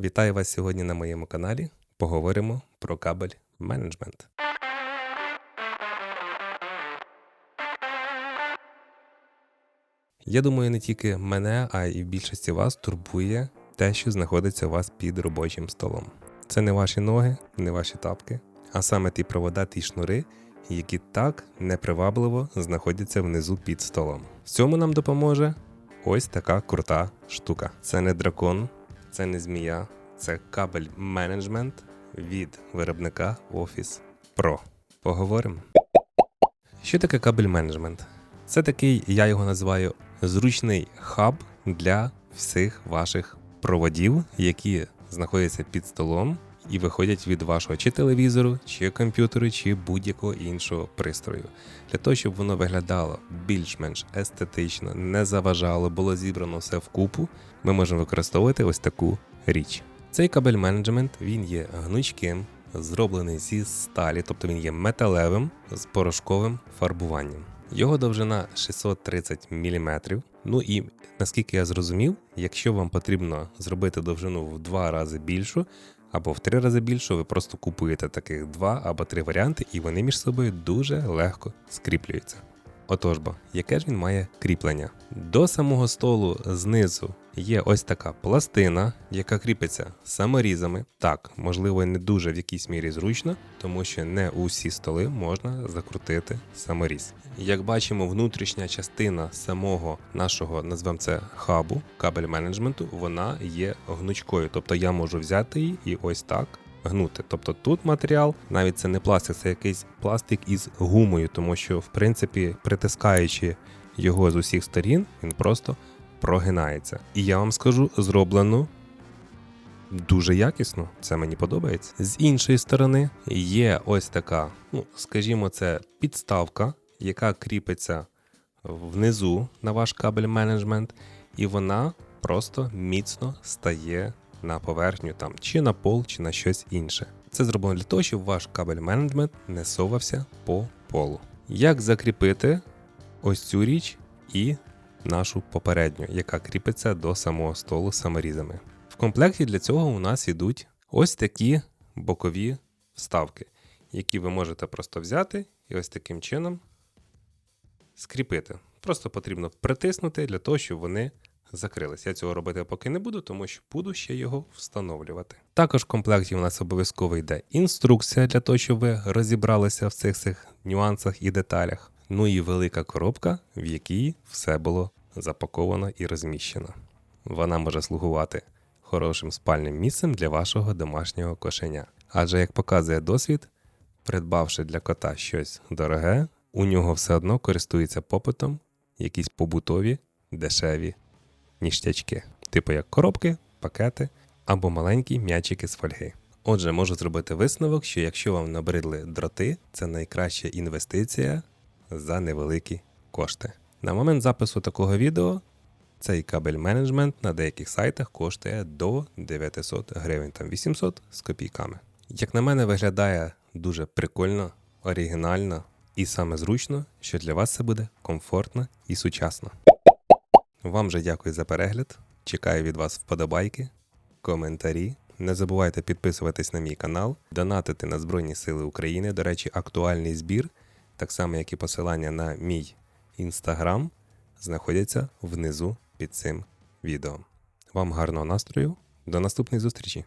Вітаю вас сьогодні на моєму каналі. Поговоримо про кабель менеджмент. Я думаю, не тільки мене, а й в більшості вас турбує те, що знаходиться у вас під робочим столом. Це не ваші ноги, не ваші тапки, а саме ті провода, ті шнури, які так непривабливо знаходяться внизу під столом. В цьому нам допоможе ось така крута штука. Це не дракон, це не змія, це кабель менеджмент від виробника Office Pro. Поговоримо. Що таке кабель менеджмент? Це такий, я його називаю зручний хаб для всіх ваших проводів, які знаходяться під столом і виходять від вашого чи телевізору, чи комп'ютеру, чи будь-якого іншого пристрою. Для того, щоб воно виглядало більш-менш естетично, не заважало, було зібрано все вкупу, ми можемо використовувати ось таку річ. Цей кабель менеджмент він є гнучким, зроблений зі сталі, тобто він є металевим з порошковим фарбуванням. Його довжина 630 мм. Ну і наскільки я зрозумів, якщо вам потрібно зробити довжину в два рази більшу або в три рази більшу, ви просто купуєте таких два або три варіанти, і вони між собою дуже легко скріплюються. Отож бо, яке ж він має кріплення? До самого столу знизу є ось така пластина, яка кріпиться саморізами. Так, можливо, не дуже в якійсь мірі зручно, тому що не усі столи можна закрутити саморіз. Як бачимо, внутрішня частина самого нашого, назвемо це хабу, кабель менеджменту, вона є гнучкою. Тобто я можу взяти її і ось так гнути. Тобто тут матеріал, навіть це не пластик, це якийсь пластик із гумою, тому що, в принципі, притискаючи його з усіх сторін, він просто прогинається. І я вам скажу, зроблено дуже якісно, це мені подобається. З іншої сторони, є ось така, ну, скажімо, це підставка, яка кріпиться внизу на ваш кабель менеджмент, і вона просто міцно стає на поверхню там чи на пол, чи на щось інше. Це зроблено для того, щоб ваш кабель менеджмент не совався по полу. Як закріпити ось цю річ і нашу попередню, яка кріпиться до самого столу саморізами? В комплекті для цього у нас йдуть ось такі бокові вставки, які ви можете просто взяти і ось таким чином скріпити. Просто потрібно притиснути для того, щоб вони закрились. Я цього робити поки не буду, тому що буду ще його встановлювати. Також в комплекті у нас обов'язково йде інструкція для того, щоб ви розібралися в цих цих нюансах і деталях. Ну і велика коробка, в якій все було запаковано і розміщено. Вона може слугувати хорошим спальним місцем для вашого домашнього кошеня. Адже, як показує досвід, придбавши для кота щось дороге, у нього все одно користується попитом якісь побутові дешеві ніштячки, типу як коробки, пакети або маленькі м'ячики з фольги. Отже, можу зробити висновок, що якщо вам набридли дроти, це найкраща інвестиція за невеликі кошти. На момент запису такого відео цей кабель менеджмент на деяких сайтах коштує до 900 гривень, там 800 з копійками. Як на мене, виглядає дуже прикольно, оригінально і саме зручно, що для вас це буде комфортно і сучасно. Вам же дякую за перегляд. Чекаю від вас вподобайки, коментарі. Не забувайте підписуватись на мій канал, донатити на Збройні Сили України. До речі, актуальний збір, так само як і посилання на мій інстаграм, знаходяться внизу під цим відео. Вам гарного настрою, до наступних зустрічей!